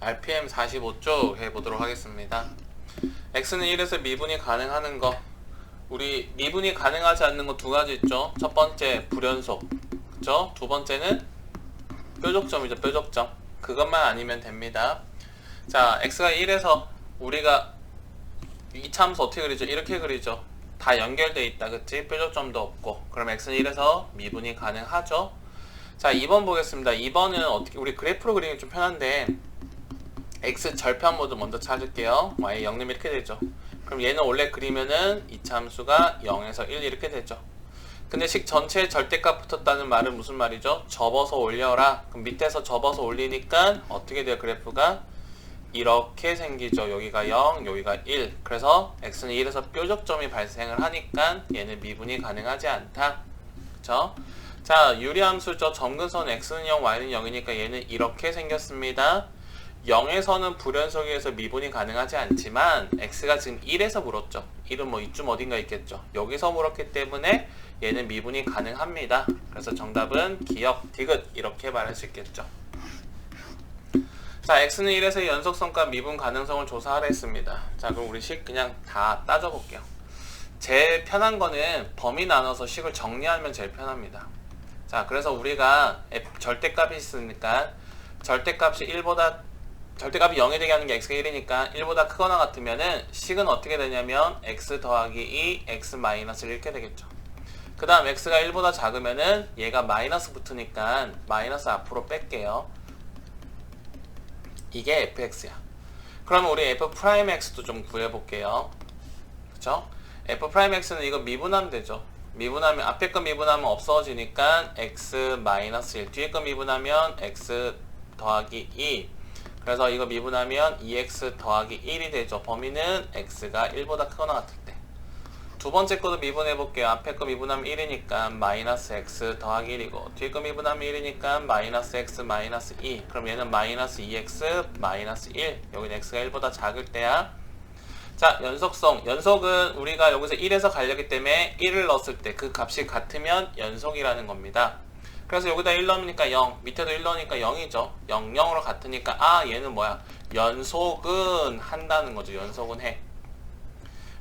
RPM 45쪽 해보도록 하겠습니다. x는 1에서 미분이 가능하는 거. 우리 미분이 가능하지 않는 거 두 가지 있죠. 첫 번째 불연속. 그죠? 두 번째는 뾰족점이죠. 뾰족점. 그것만 아니면 됩니다. 자, x가 1에서 우리가 이 참수 어떻게 그리죠? 이렇게 그리죠. 다 연결돼 있다. 그치? 뾰족점도 없고. 그럼 x는 1에서 미분이 가능하죠. 자, 2번 보겠습니다. 2번은 어떻게 우리 그래프로 그리는 게 좀 편한데 x 절편 모드 먼저 찾을게요. y 0님 이렇게 되죠. 그럼 얘는 원래 그리면은 이 참수가 0에서 1 이렇게 되죠. 근데 식 전체에 절대값 붙었다는 말은 무슨 말이죠? 접어서 올려라. 그럼 밑에서 접어서 올리니까 어떻게 돼요? 그래프가 이렇게 생기죠. 여기가 0, 여기가 1. 그래서 x는 1에서 뾰족점이 발생을 하니까 얘는 미분이 가능하지 않다. 그쵸? 자, 유리함수죠. 점근선 x는 0, y는 0이니까 얘는 이렇게 생겼습니다. 0에서는 불연속에서 미분이 가능하지 않지만 x가 지금 1에서 물었죠. 1은 뭐 이쯤 어딘가 있겠죠. 여기서 물었기 때문에 얘는 미분이 가능합니다. 그래서 정답은 기역, 디귿 이렇게 말할 수 있겠죠. 자, x는 1에서 연속성과 미분 가능성을 조사하라 했습니다. 자, 그럼 우리 식 그냥 다 따져볼게요. 제일 편한 거는 범위 나눠서 식을 정리하면 제일 편합니다. 자, 그래서 우리가 절대값이 있으니까 절대값이 1보다 절대값이 0이 되게 하는 게 x가 1이니까 1보다 크거나 같으면은 식은 어떻게 되냐면 x 더하기 2, x 마이너스 1 이렇게 되겠죠. 그 다음 x가 1보다 작으면은 얘가 마이너스 붙으니까 마이너스 앞으로 뺄게요. 이게 fx야. 그러면 우리 f 프라임 x도 좀 구해볼게요. 그쵸? f 프라임 x는 이거 미분하면 되죠. 미분하면 앞에 거 미분하면 없어지니까 x 마이너스 1 뒤에 거 미분하면 x 더하기 2 그래서 이거 미분하면 2x 더하기 1이 되죠. 범위는 x가 1보다 크거나 같을 때. 두 번째 거도 미분해 볼게요. 앞에 거 미분하면 1이니까 마이너스 x 더하기 1이고 뒤에 거 미분하면 1이니까 마이너스 x 마이너스 2 그럼 얘는 마이너스 2x 마이너스 1 여기는 x가 1보다 작을 때야 자 연속성 연속은 우리가 여기서 1에서 가려기 때문에 1을 넣었을 때 그 값이 같으면 연속이라는 겁니다 그래서 여기다 1 넣으니까 0 밑에도 1 넣으니까 0이죠 0, 0으로 같으니까 아 얘는 뭐야 연속은 한다는 거죠 연속은 해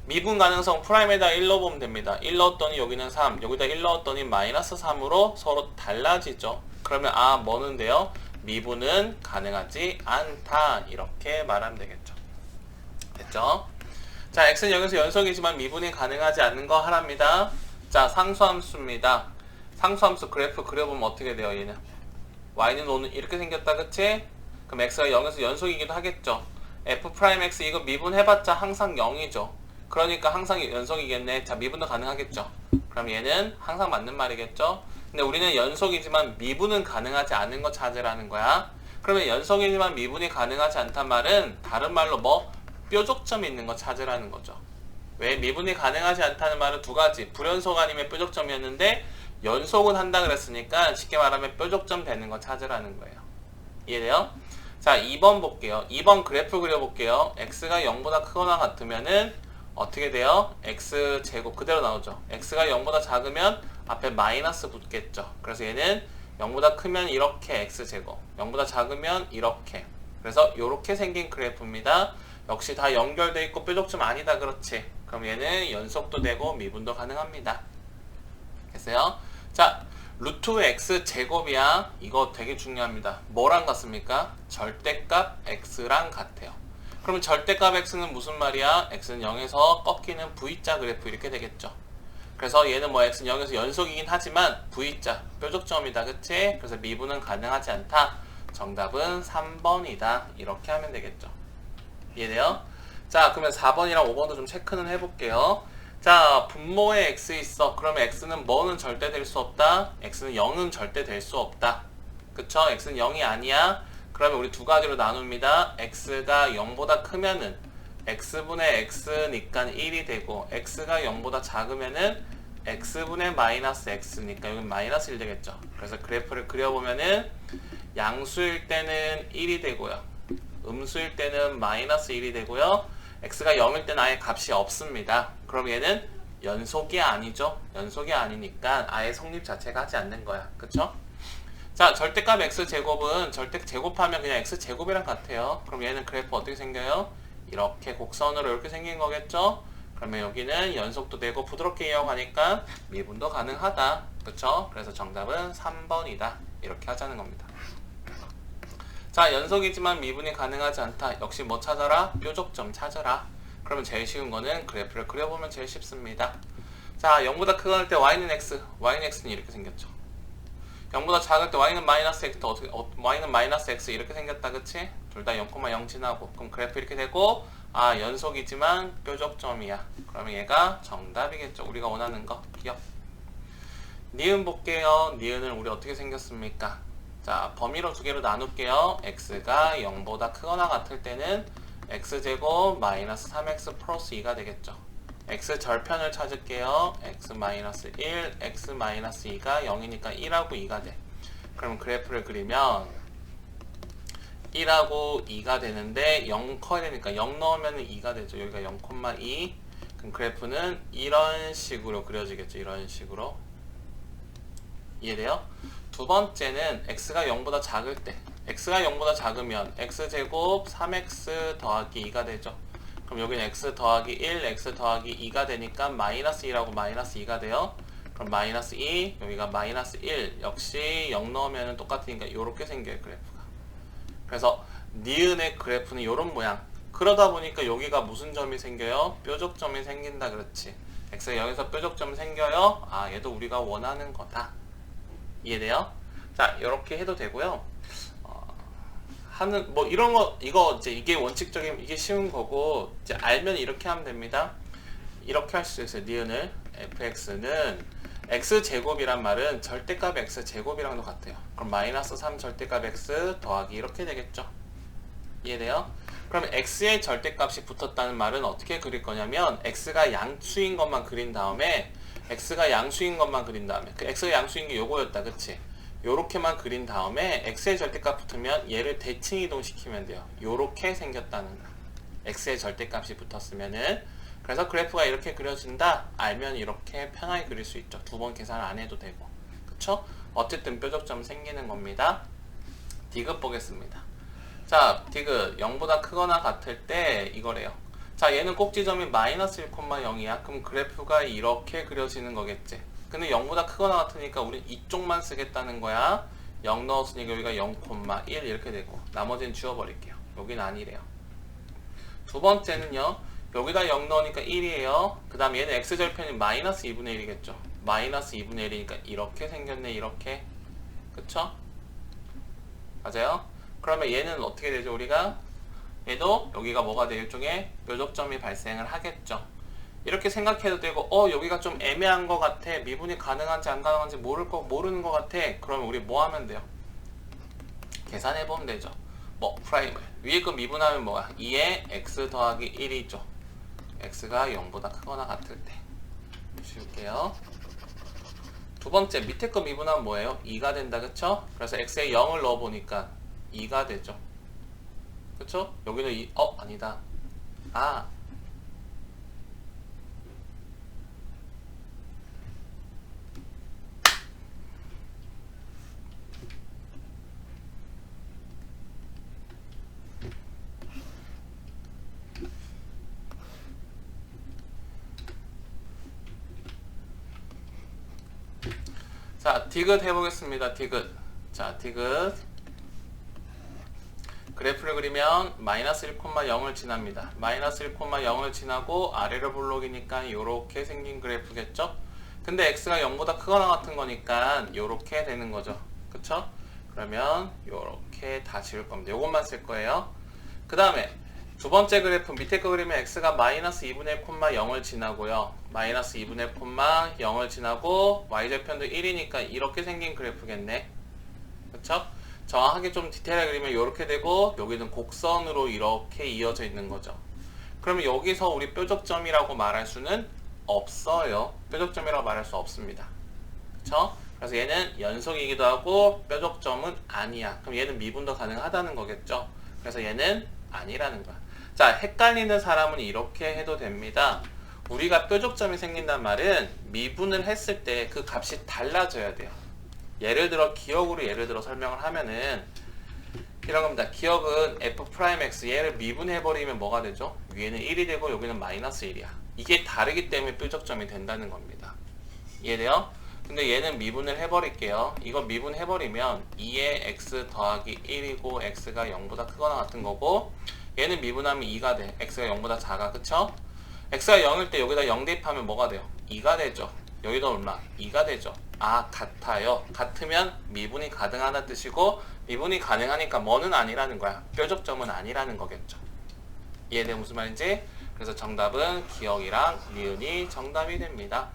미분 가능성 프라임에다 1 넣어보면 됩니다. 1 넣었더니 여기는 3, 여기다 1 넣었더니 마이너스 3으로 서로 달라지죠. 그러면 아 뭐는데요? 미분은 가능하지 않다 이렇게 말하면 되겠죠. 됐죠? 자 x는 여기서 연속이지만 미분이 가능하지 않는 거 하랍니다. 자 상수함수입니다. 상수함수 그래프 그려보면 어떻게 돼요 얘는? y는 오늘 이렇게 생겼다 그치? 그럼 x가 0에서 연속이기도 하겠죠. f 프라임 x 이거 미분해봤자 항상 0이죠. 그러니까 항상 연속이겠네. 자, 미분도 가능하겠죠. 그럼 얘는 항상 맞는 말이겠죠. 근데 우리는 연속이지만 미분은 가능하지 않은 거 찾으라는 거야. 그러면 연속이지만 미분이 가능하지 않단 말은 다른 말로 뭐 뾰족점 있는 거 찾으라는 거죠. 왜 미분이 가능하지 않다는 말은 두 가지. 불연속 아니면 뾰족점이었는데 연속은 한다 그랬으니까 쉽게 말하면 뾰족점 되는 거 찾으라는 거예요. 이해돼요? 자, 2번 볼게요. 2번 그래프 그려볼게요. x가 0보다 크거나 같으면은 어떻게 돼요? x 제곱 그대로 나오죠. x가 0보다 작으면 앞에 마이너스 붙겠죠. 그래서 얘는 0보다 크면 이렇게 x 제곱, 0보다 작으면 이렇게. 그래서 이렇게 생긴 그래프입니다. 역시 다 연결돼 있고 뾰족점 아니다 그렇지. 그럼 얘는 연속도 되고 미분도 가능합니다. 됐어요? 자, 루트 x 제곱이야. 이거 되게 중요합니다. 뭐랑 같습니까? 절대값 x랑 같아요. 그러면 절대값 x는 무슨 말이야? x는 0에서 꺾이는 v자 그래프 이렇게 되겠죠. 그래서 얘는 뭐 x는 0에서 연속이긴 하지만 v자 뾰족점이다. 그치? 그래서 미분은 가능하지 않다. 정답은 3번이다. 이렇게 하면 되겠죠. 이해돼요? 자, 그러면 4번이랑 5번도 좀 체크는 해볼게요. 자, 분모에 x 있어. 그러면 x는 뭐는 절대 될 수 없다? x는 0은 절대 될 수 없다. 그쵸? x는 0이 아니야. 그러면 우리 두 가지로 나눕니다. x가 0보다 크면은 x분의 x니까 1이 되고 x가 0보다 작으면은 x분의 마이너스 x니까 여기 마이너스 1 되겠죠. 그래서 그래프를 그려보면은 양수일 때는 1이 되고요. 음수일 때는 마이너스 1이 되고요. x가 0일 때는 아예 값이 없습니다. 그럼 얘는 연속이 아니죠. 연속이 아니니까 아예 성립 자체가 하지 않는 거야. 그쵸? 자, 절대값 x제곱은 절대 제곱하면 그냥 x제곱이랑 같아요. 그럼 얘는 그래프 어떻게 생겨요? 이렇게 곡선으로 이렇게 생긴 거겠죠? 그러면 여기는 연속도 되고 부드럽게 이어가니까 미분도 가능하다. 그쵸? 그래서 정답은 3번이다. 이렇게 하자는 겁니다. 자, 연속이지만 미분이 가능하지 않다. 역시 뭐 찾아라? 뾰족점 찾아라. 그러면 제일 쉬운 거는 그래프를 그려보면 제일 쉽습니다. 자, 0보다 크거나 할때 y는 x, y는 x는 이렇게 생겼죠. 0보다 작을 때 y는 마이너스 x, 어떻게, 어, y는 마이너스 x 이렇게 생겼다, 그치? 둘 다 0,0 지나고. 그럼 그래프 이렇게 되고, 아, 연속이지만 뾰족점이야. 그러면 얘가 정답이겠죠. 우리가 원하는 거. 기억. 니은 볼게요. 니은은 우리 어떻게 생겼습니까? 자, 범위로 두 개로 나눌게요. x가 0보다 크거나 같을 때는 x제곱 마이너스 3x 플러스 2가 되겠죠. x 절편을 찾을게요. x 마이너스 1, x 마이너스 2가 0이니까 1하고 2가 돼. 그럼 그래프를 그리면 1하고 2가 되는데 0 커야 되니까 0 넣으면 2가 되죠. 여기가 0,2. 그럼 그래프는 이런 식으로 그려지겠죠. 이런 식으로. 이해돼요? 두 번째는 x가 0보다 작을 때 x가 0보다 작으면 x제곱 3x 더하기 2가 되죠. 그럼 여기는 x 더하기 1, x 더하기 2가 되니까 마이너스 2라고 마이너스 2가 돼요. 그럼 마이너스 2, 여기가 마이너스 1 역시 0 넣으면 똑같으니까 이렇게 생겨요 그래프가. 그래서 니은의 그래프는 이런 모양. 그러다 보니까 여기가 무슨 점이 생겨요? 뾰족점이 생긴다 그렇지. x가 여기서 뾰족점 생겨요. 아 얘도 우리가 원하는 거다. 이해돼요? 자, 이렇게 해도 되고요. 어, 하는 뭐 이런 거 이거 이제 이게 원칙적인 이게 쉬운 거고 이제 알면 이렇게 하면 됩니다. 이렇게 할 수 있어요. 니은을 fx는 x 제곱이란 말은 절대값 x 제곱이랑도 같아요. 그럼 마이너스 3 절대값 x 더하기 이렇게 되겠죠. 이해돼요? 그럼 x의 절대값이 붙었다는 말은 어떻게 그릴 거냐면 x가 양수인 것만 그린 다음에 x가 양수인 것만 그린 다음에 그 x가 양수인 게 요거였다 그치 요렇게만 그린 다음에 x의 절대값 붙으면 얘를 대칭 이동시키면 돼요. 요렇게 생겼다는 거. X의 절대값이 붙었으면은. 그래서 그래프가 이렇게 그려진다. 알면 이렇게 편하게 그릴 수 있죠. 두 번 계산 안 해도 되고. 그쵸? 어쨌든 뾰족점 생기는 겁니다. 디귿 보겠습니다. 자 디귿. 0보다 크거나 같을 때 이거래요. 자 얘는 꼭지점이 마이너스 1,0이야. 그럼 그래프가 이렇게 그려지는 거겠지 근데 0보다 크거나 같으니까 우린 이쪽만 쓰겠다는 거야 0 넣었으니까 여기가 0,1 이렇게 되고 나머지는 지워버릴게요 여긴 아니래요 두 번째는요 여기다 0 넣으니까 1이에요 그 다음 얘는 x절편이 마이너스 2분의 1이겠죠 마이너스 2분의 1이니까 이렇게 생겼네 이렇게 그쵸? 맞아요? 그러면 얘는 어떻게 되죠 우리가 얘도 여기가 뭐가 돼요? 일종의 뾰족점이 발생을 하겠죠. 이렇게 생각해도 되고, 어, 여기가 좀 애매한 것 같아. 미분이 가능한지 안 가능한지 모를 거, 모르는 것 같아. 그러면 우리 뭐 하면 돼요? 계산해 보면 되죠. 뭐, 프라임을. 위에 거 미분하면 뭐야? 2에 x 더하기 1이죠. x가 0보다 크거나 같을 때. 지울게요. 두 번째, 밑에 거 미분하면 뭐예요? 2가 된다, 그쵸? 그래서 x에 0을 넣어보니까 2가 되죠. 그쵸? 여기는 이, 어, 아니다. 아. 자, 디귿 해보겠습니다. 디귿. 자, 디귿. 그래프를 그리면 마이너스 1,0을 지납니다. 마이너스 1,0을 지나고 아래로 볼록이니까 이렇게 생긴 그래프겠죠? 근데 x가 0보다 크거나 같은 거니까 이렇게 되는 거죠. 그쵸? 그러면 이렇게 다 지울 겁니다. 이것만 쓸 거예요. 그 다음에 두 번째 그래프 밑에 거 그리면 x가 마이너스 2분의 1,0을 지나고요. 마이너스 2분의 1,0을 지나고 y절편도 1이니까 이렇게 생긴 그래프겠네. 그쵸? 정확하게 좀 디테일하게 그리면 이렇게 되고 여기는 곡선으로 이렇게 이어져 있는 거죠. 그러면 여기서 우리 뾰족점이라고 말할 수는 없어요. 뾰족점이라고 말할 수 없습니다. 그쵸? 그래서 얘는 연속이기도 하고 뾰족점은 아니야. 그럼 얘는 미분도 가능하다는 거겠죠. 그래서 얘는 아니라는 거야. 자, 헷갈리는 사람은 이렇게 해도 됩니다. 우리가 뾰족점이 생긴단 말은 미분을 했을 때 그 값이 달라져야 돼요. 예를 들어 기억으로 예를 들어 설명을 하면은 이런 겁니다. 기억은 f 프라임 x 얘를 미분해 버리면 뭐가 되죠? 위에는 1이 되고 여기는 마이너스 1이야. 이게 다르기 때문에 뾰족점이 된다는 겁니다. 이해돼요? 근데 얘는 미분을 해버릴게요. 이거 미분해버리면 2의 x 더하기 1이고 x가 0보다 크거나 같은 거고 얘는 미분하면 2가 돼. x가 0보다 작아. 그쵸? x가 0일 때 여기다 0 대입하면 뭐가 돼요? 2가 되죠. 여기다 얼마? 2가 되죠. 아 같아요. 같으면 미분이 가능하다는 뜻이고 미분이 가능하니까 뭐는 아니라는 거야. 뾰족점은 아니라는 거겠죠. 이해돼 무슨 말인지? 그래서 정답은 기억이랑 니은이 정답이 됩니다.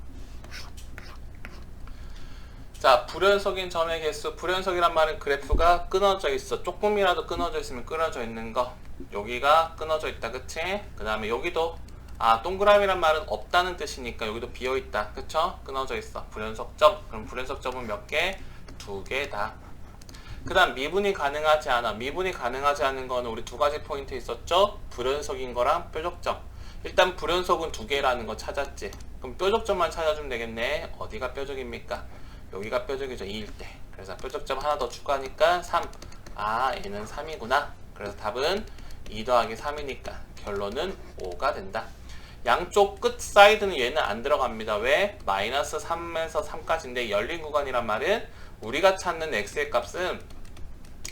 자, 불연속인 점의 개수. 불연속이란 말은 그래프가 끊어져 있어. 조금이라도 끊어져 있으면 끊어져 있는 거. 여기가 끊어져 있다. 그치? 그 다음에 여기도 아, 동그라미란 말은 없다는 뜻이니까 여기도 비어 있다. 그쵸? 끊어져 있어. 불연속점. 그럼 불연속점은 몇 개? 두 개다. 그 다음 미분이 가능하지 않아. 미분이 가능하지 않은 거는 우리 두 가지 포인트 있었죠? 불연속인 거랑 뾰족점. 일단 불연속은 두 개라는 거 찾았지. 그럼 뾰족점만 찾아주면 되겠네. 어디가 뾰족입니까? 여기가 뾰족이죠. 2일 때. 그래서 뾰족점 하나 더 추가하니까 3. 아, 얘는 3이구나. 그래서 답은 2 더하기 3이니까 결론은 5가 된다. 양쪽 끝 사이드는 얘는 안 들어갑니다. 왜? 마이너스 3에서 3까지인데 열린 구간이란 말은 우리가 찾는 x의 값은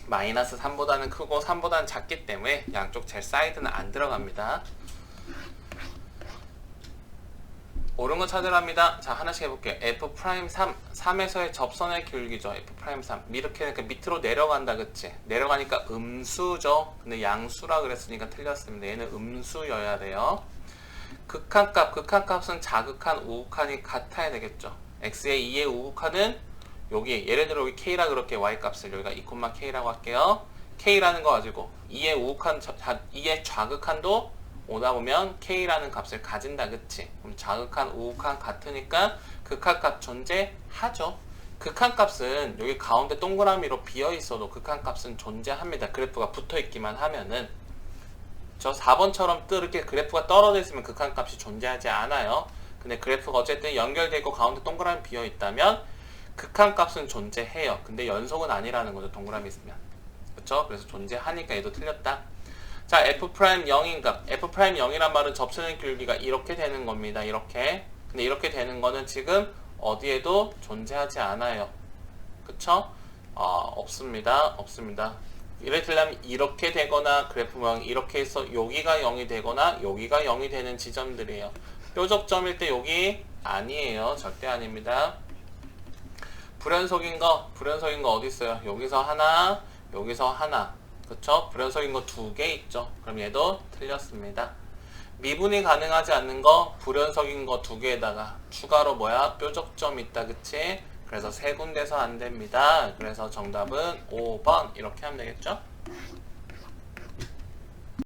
마이너스 3보다는 크고 3보다는 작기 때문에 양쪽 제 사이드는 안 들어갑니다. 옳은 거 찾으랍니다. 자, 하나씩 해볼게요. f 프라임 3, 3에서의 접선의 길기죠. f 프라임 3. 이렇게 하니까 밑으로 내려간다, 그치? 내려가니까 음수죠. 근데 양수라 그랬으니까 틀렸습니다. 얘는 음수여야 돼요. 극한값, 극한값은 자극한, 우극한이 같아야 되겠죠. x의 2의 우극한은 여기, 예를 들어 여기 k라 그렇게 y값을 여기가 2,k라고 할게요. k라는 거 가지고 2의 우극한, 2의 좌극한도 오다 보면 k라는 값을 가진다 그치? 그럼 자극한 우극한 같으니까 극한값 존재하죠. 극한값은 여기 가운데 동그라미로 비어 있어도 극한값은 존재합니다. 그래프가 붙어 있기만 하면은. 저 4번처럼 이렇게 그래프가 떨어져 있으면 극한값이 존재하지 않아요. 근데 그래프가 어쨌든 연결되어 있고 가운데 동그라미 비어 있다면 극한값은 존재해요. 근데 연속은 아니라는 거죠 동그라미 있으면. 그쵸? 그래서 존재하니까 얘도 틀렸다 자, f 프라임 0인 값. f 프라임 0이란 말은 접선의 길기가 이렇게 되는 겁니다. 이렇게. 근데 이렇게 되는 거는 지금 어디에도 존재하지 않아요. 그쵸? 어, 없습니다. 없습니다. 예를 들면 이렇게 되거나 그래프 모양이 이렇게 해서 여기가 0이 되거나 여기가 0이 되는 지점들이에요. 뾰족점일 때 여기 아니에요. 절대 아닙니다. 불연속인 거, 불연속인 거 어디 있어요? 여기서 하나, 여기서 하나. 그쵸? 불연속인 거 두 개 있죠. 그럼 얘도 틀렸습니다. 미분이 가능하지 않는 거 불연속인 거 두 개에다가 추가로 뭐야? 뾰족점 있다. 그치? 그래서 세 군데서 안 됩니다. 그래서 정답은 5번 이렇게 하면 되겠죠?